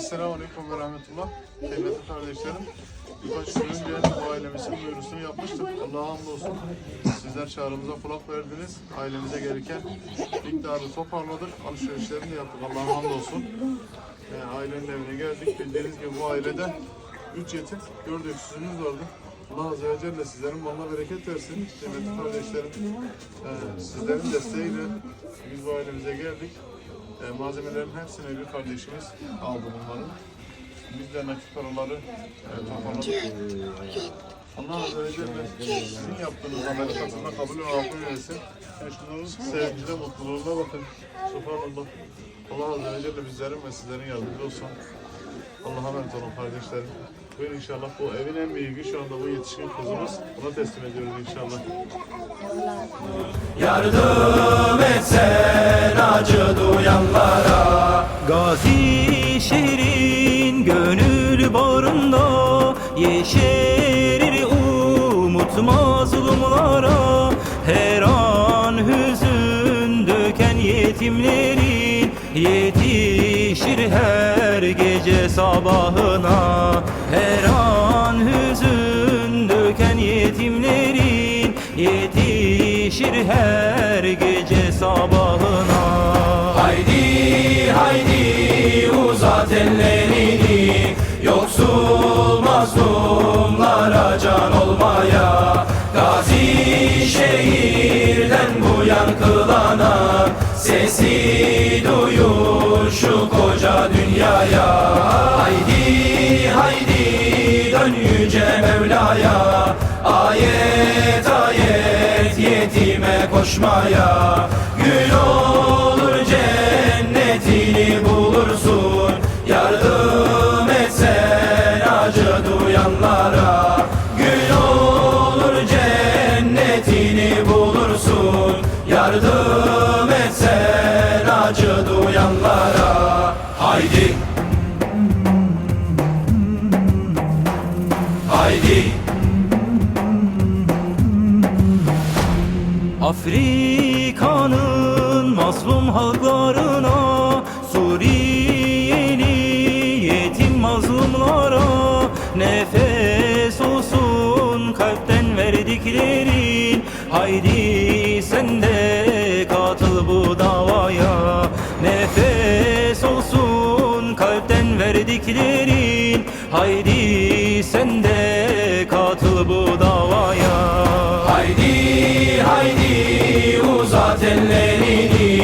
Esselamu Aleyküm ve Rahmetullah. Kıymetli kardeşlerim. Birkaç gün önce bu ailemizin duyurusunu yapmıştık. Allah'a hamdolsun. Sizler çağrımıza kulak verdiniz. Ailemize gereken miktarı toparladık. Alışverişlerini yaptık. Allah'a hamdolsun. Ee, ailenin evine geldik. Bildiğiniz gibi bu ailede 3 yetim, 4 öksüzümüz vardı. Allah Azze ve Celle sizlerin malına bereket versin. Kıymetli kardeşlerim. Ee, sizlerin desteğiyle biz bu ailemize geldik. E, malzemelerin hepsini bir kardeşimiz aldı bunların. Biz de nakit paraları e, toparladık. Allah Azze ve Celle sizin yaptığınız ameli katında kabul ve affı eylesin. E, şunların sevgide, mutluluğuna bakın. Subhanallah. Allah Azze ve Celle bizlerin ve sizlerin yardımcı olsun. Allah'a emanet olun kardeşlerim. Buyurun inşallah bu evin en büyüğü şu anda bu yetişkin kızımız. Buna teslim ediyoruz inşallah. Yardım etsen acı duyanlara Gazi şehrin gönül bağrında Yeşerir umut mazlumlara Her an hüzün döken yetimlerin Yetişir her sabahına Her an hüzün döken yetimlerin Yetişir her gece sabahına. Haydi haydi uzat ellerini Yoksul mazlumlara can olmaya. Gazi şehirden bu yankılanan Sesi yetime koşmaya. Gün olur cennetini bulursun. Yardım etsen acı duyanlara. Gün olur cennetini bulursun. Yardım etsen acı duyanlara. Haydi. Haydi Afrika'nın mazlum halklarına Suriyeli yetim mazlumlara Nefes olsun kalpten verdiklerin. Haydi sen de katıl bu davaya Nefes olsun kalpten verdiklerin. Haydi sen de mazlum